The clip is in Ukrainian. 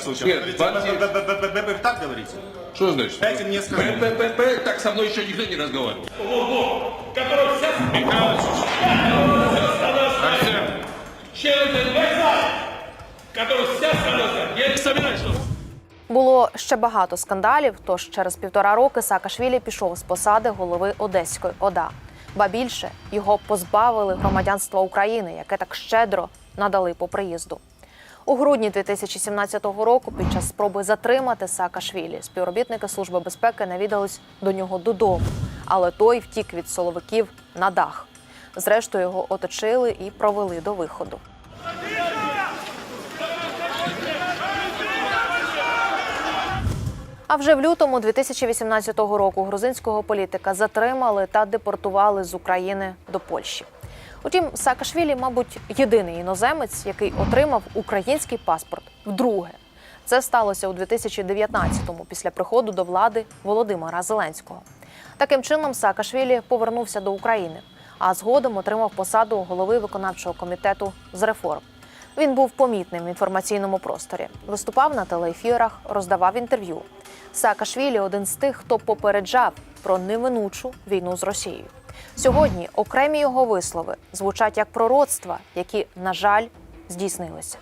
случае. Нет, Говорите, партии- б- б- б- б- б- так говорите? Что значит? Дайте мне сказать. Так со мной еще никто не разговаривал. который вся Арсен, который вся страна знает. Я не что Було ще багато скандалів. Тож через півтора роки Саакашвілі пішов з посади голови Одеської ОДА. Ба більше його позбавили громадянства України, яке так щедро надали по приїзду. У грудні 2017 року, під час спроби затримати Саакашвілі, співробітники служби безпеки навідались до нього додому, але той втік від соловиків на дах. Зрештою його оточили і провели до виходу. А вже в лютому 2018 року грузинського політика затримали та депортували з України до Польщі. Утім, Саакашвілі, мабуть, єдиний іноземець, який отримав український паспорт вдруге. Це сталося у 2019-му після приходу до влади Володимира Зеленського. Таким чином, Саакашвілі повернувся до України, а згодом отримав посаду голови виконавчого комітету з реформ. Він був помітним в інформаційному просторі, виступав на телеефірах, роздавав інтерв'ю. Саакашвілі один з тих, хто попереджав про неминучу війну з Росією. Сьогодні окремі його вислови звучать як пророцтва, які, на жаль, здійснилися.